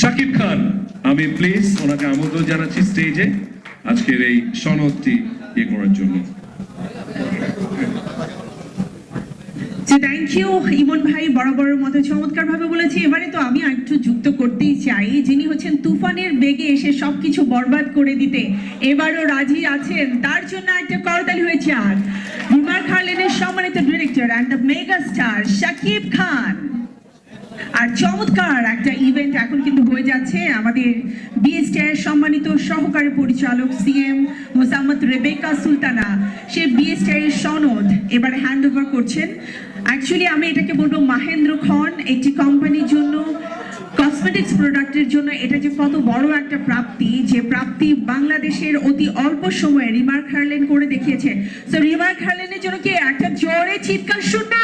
শাকিব খান, আমি প্লিজ ওনাকে আমন্ত্রণ জানাচ্ছি স্টেজে আজকের এই সনদটি ইয়ে করার জন্য। থ্যাংক ইউ ইমন ভাই, বরাবরের মতো চমৎকার ভাবে এবারে তো আমি একটু যুক্ত করতেই চাই। যিনি হচ্ছেন তুফানের বেগে এসে সবকিছু বরবাদ করে দিতে এবারও রাজি আছেন, তার জন্য একটা করতালি হয়েছে আর। রিমার খালেনের সম্মানিত director and the mega star Shakib Khan. আর চমৎকার একটা ইভেন্ট এখন কিন্তু হয়ে যাচ্ছে। আমাদের বিএসটিআই সম্মানিত সহকারী পরিচালক সিএম মোসাম্মদ রেবেকা সুলতানা, সে বিএসটিআই সনদ এবারে হ্যান্ড ওভার করছেন। অ্যাকচুয়ালি আমি এটাকে বলব মাহেন্দ্র খন একটি কোম্পানির জন্য কসমেটিক্স প্রোডাক্টের জন্য এটা যে কত বড় একটা প্রাপ্তি, যে প্রাপ্তি বাংলাদেশের অতি অল্প সময়ে রিমার্ক হারলেন করে দেখিয়েছে। তো রিমার্ক হারলেনের জন্য কি একটা জোরে চিৎকার শুনব?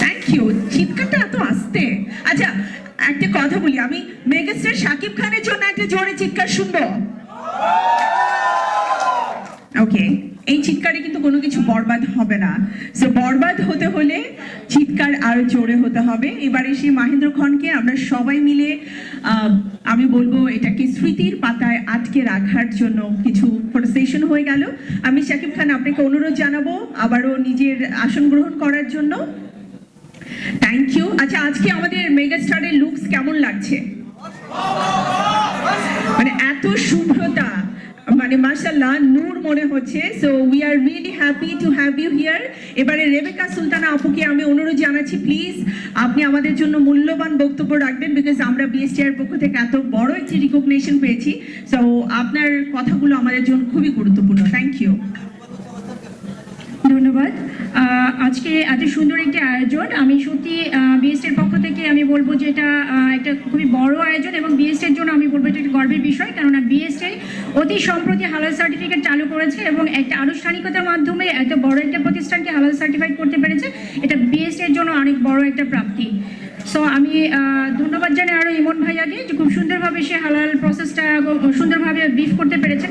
থ্যাংক ইউ চিৎকারটা এত আসতে। আচ্ছা একটা কথা বলি, আমি মেগাস্টার শাকিব খানের জন্য একটা জোরে চিৎকার শুনব? ওকে এই চিৎকারে কিন্তু কোনো কিছু বরবাদ হবে না। সো বরবাদ হতে হলে চিৎকার আরও জোরে হতে হবে। এবারে সেই মাহেন্দ্র খনকে আমরা সবাই মিলে আমি বলব এটাকে স্মৃতির পাতায় আটকে রাখার জন্য কিছু সেশন হয়ে গেল। আমি শাকিব খান, আপনাকে অনুরোধ জানাব আবারও নিজের আসন গ্রহণ করার জন্য। থ্যাংক ইউ আচ্ছা আজকে আমাদের মেগাস্টারের লুকস কেমন লাগছে? মানে এত শুভ্রতা মানে মার্শাল্লাহ নূর মনে হচ্ছে। So we are really happy to have you here এবারে রেবেকা সুলতানা আপুকে আমি অনুরোধ জানাচ্ছি প্লিজ আপনি আমাদের জন্য মূল্যবান বক্তব্য রাখবেন বিকজ আমরা বিএসটিআর পক্ষ থেকে এত বড় একটি রিকগনিশন পেয়েছি। সো আপনার কথাগুলো আমাদের জন্য খুবই গুরুত্বপূর্ণ। থ্যাংক ইউ ধন্যবাদ। আজকে এত সুন্দর একটি আয়োজন। আমি সত্যি বিএসটির পক্ষ থেকে আমি বলব যে এটা একটা খুবই বড় আয়োজন এবং বিএসটির জন্য আমি বলব এটা একটা গর্বের বিষয় কেননা বিএসটি অতি সম্প্রতি হালাল সার্টিফিকেট চালু করেছে এবং একটা আনুষ্ঠানিকতার মাধ্যমে এত বড় একটা প্রতিষ্ঠানকে হালাল সার্টিফাইড করতে পেরেছে। এটা বিএসটির জন্য অনেক বড় একটা প্রাপ্তি। সো আমি ধন্যবাদ জানাই আরও ইমন ভাইয়াকে যে খুব সুন্দরভাবে সে হালাল প্রসেসটা সুন্দরভাবে ব্রিফ করতে পেরেছেন